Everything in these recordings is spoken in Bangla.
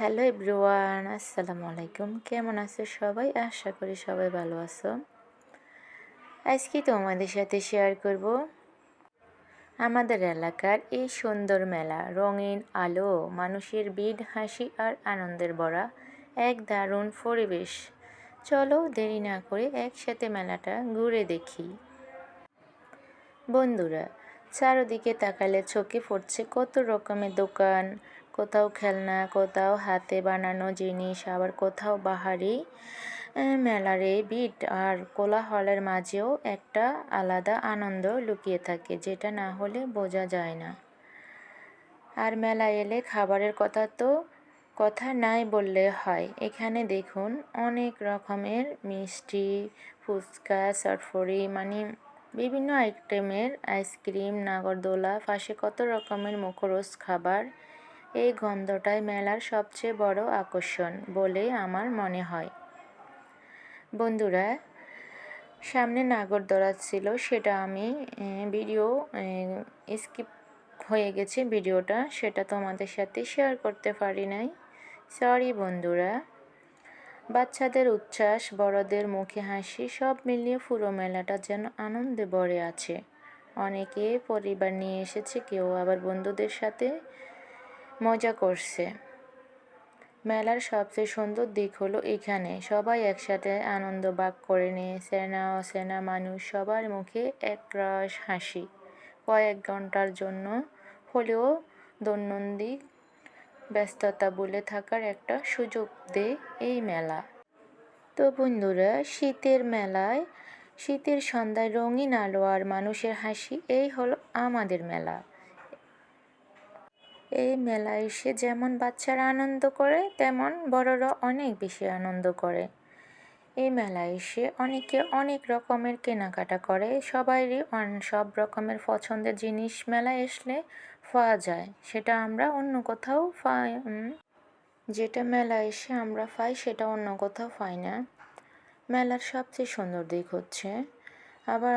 হ্যালো এভরিওয়ান, আসসালামু আলাইকুম। কেমন আছো সবাই? আশা করি সবাই ভালো আছো। আজকে তোমাদের সাথে শেয়ার করব আমাদের এলাকার এই সুন্দর মেলা, রঙিন আলো, মানুষের বিড হাসি আর আনন্দের ভরা এক দারুণ পরিবেশ। চলো দেরি না করে একসাথে মেলাটা ঘুরে দেখি। বন্ধুরা চারদিকে তাকালে চোখে পড়ছে কত রকমের দোকান, কোথাও খেলনা, কোথাও হাতে বানানো জিনিস, আবার কোথাও বাহারি মেলারে বিট আর কোলাহলের মাঝেও একটা আলাদা আনন্দ লুকিয়ে থাকে, যেটা না হলে বোঝা যায় না। আর মেলা এলে খাবারের কথা তো কথা নাই বললে হয়। এখানে দেখুন, অনেক রকমের মিষ্টি, ফুচকা সরফরি মানে বিভিন্ন আইটেমের আইসক্রিম, নাগরদোলা পাশে কত রকমের মুখরোচ খাবার। এই গন্ধটাই মেলার সবচেয়ে বড় আকর্ষণ বলে আমার মনে হয়। বন্ধুরা, সামনে নাগরদোলা ছিল, সেটা আমি ভিডিও স্কিপ হয়ে গেছে ভিডিওটা, সেটা তোমাদের সাথে শেয়ার করতে পারি নাই। সরি বন্ধুরা। বাচ্চাদের উচ্ছ্বাস, বড়দের মুখে হাসি, সব মিলিয়ে পুরো মেলাটা যেন আনন্দে ভরে আছে। অনেকে পরিবার নিয়ে এসেছে, কেউ আবার বন্ধুদের সাথে মজা করছে। মেলার সবচেয়ে সুন্দর দিক হলো এখানে। সবাই একসাথে আনন্দ ভাগ করে নিয়ে সেনা, অসেনা মানুষ সবার মুখে একরাশ হাসি। কয়েক ঘণ্টার জন্য হলেও দৈনন্দিন ব্যস্ততা বলে থাকার একটা সুযোগ দেয় এই মেলা। তো বন্ধুরা, শীতের মেলায়, শীতের সন্ধ্যায় রঙিন আলো আর মানুষের হাসি, এই হলো আমাদের মেলা। এই মেলায় এসে যেমন বাচ্চারা আনন্দ করে, তেমন বড়রা অনেক বেশি আনন্দ করে। এই মেলায় এসে অনেকে অনেক রকমের কেনাকাটা করে। সবাইরই সব রকমের পছন্দের জিনিস মেলায় আসলে পাওয়া যায়, সেটা আমরা অন্য কোথাও পাই যেটা মেলা এসে আমরা পাই, সেটা অন্য কোথাও পাই না। মেলার সবচেয়ে সুন্দর দিক হচ্ছে, আবার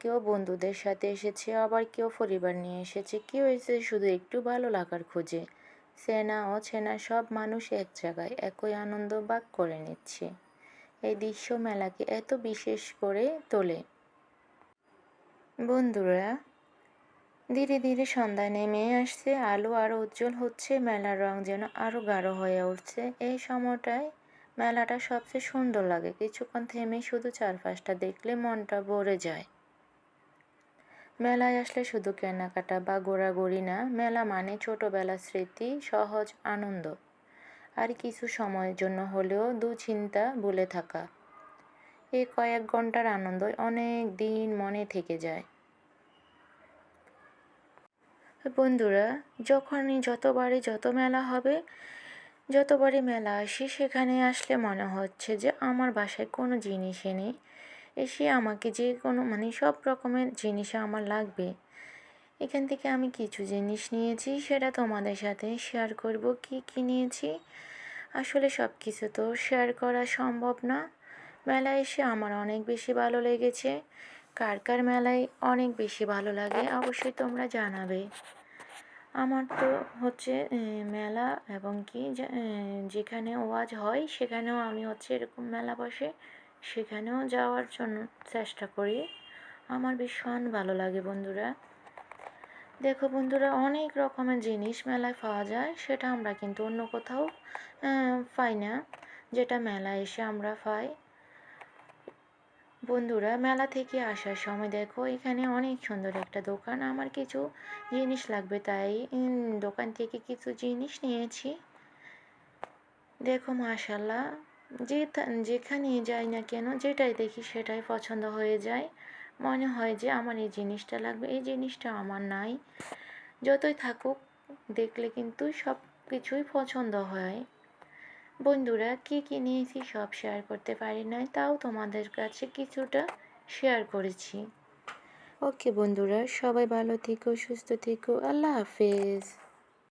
কেউ বন্ধুদের সাথে এসেছে, আবার কেউ পরিবার নিয়ে এসেছে, কেউ এসেছে শুধু একটু ভালো লাগার খোঁজে। চেনা, অচেনা সব মানুষ এক জায়গায় একই আনন্দ ভাগ করে নিচ্ছে। এই দৃশ্য মেলাকে এত বিশেষ করে তোলে। বন্ধুরা ধীরে ধীরে সন্ধ্যা নেমে আসছে, আলো আরও উজ্জ্বল হচ্ছে, মেলার রং যেন আরও গাঢ় হয়ে উঠছে। এই সময়টায় মেলাটা সবচেয়ে সুন্দর লাগে। কিছুক্ষণ থেমে শুধু চারপাশটা দেখলে মনটা ভরে যায়। মেলায় আসলে শুধু কেনাকাটা বা ঘোরাঘুরি না, মেলা মানে ছোটোবেলার স্মৃতি, সহজ আনন্দ। আর কিছু সময়ের জন্য হলেও দুচিন্তা ভুলে থাকা। এই কয়েক ঘণ্টার আনন্দ অনেক দিন মনে থেকে যায়। বন্ধুরা, যখনই যতবারই যত মেলা হবে, যতবারই মেলা আসি, সেখানে আসলে মনে হচ্ছে যে আমার বাসায় কোনো জিনিসই নেই। এসে আমাকে যে কোনো মানে সব রকমের জিনিস আমার লাগবে। এখান থেকে আমি কিছু জিনিস নিয়েছি, সেটা তোমাদের সাথে শেয়ার করব। কি কী নিয়েছি? আসলে সব কিছু তো শেয়ার করা সম্ভব না। মেলায় এসে আমার অনেক বেশি ভালো লেগেছে। কার কার মেলায় অনেক বেশি ভালো লাগে, অবশ্যই তোমরা জানাবে। আমার তো হচ্ছে মেলা এবং কি যেখানে ওয়াজ হয়, সেখানেও আমি হচ্ছে এরকম মেলা বসে, সেখানেও যাওয়ার জন্য চেষ্টা করি। আমার ভীষণ ভালো লাগে বন্ধুরা। দেখো বন্ধুরা, অনেক রকমের জিনিস মেলায় পাওয়া যায়, সেটা আমরা কিন্তু অন্য কোথাও পাই না। যেটা মেলায় এসে আমরা পাই। বন্ধুরা, মেলা থেকে আসার সময় দেখো, এখানে অনেক সুন্দর একটা দোকান। আমার কিছু জিনিস লাগবে, তাই দোকান থেকে কিছু জিনিস নিয়েছি। দেখো মাশাল্লাহ যে যেখানে যাই না কেন, যেটাই দেখি সেটাই পছন্দ হয়ে যায়। মনে হয় যে আমার এই জিনিসটা লাগবে, এই জিনিসটা আমার নাই। যতই থাকুক, দেখলে কিন্তু সব কিছুই পছন্দ হয়। বন্ধুরা, কী কী নিয়েছি সব শেয়ার করতে পারি নাই, তাও তোমাদের কাছে কিছুটা শেয়ার করেছি। ওকে বন্ধুরা, সবাই ভালো থেকো, সুস্থ থেকো, আল্লাহ হাফেজ।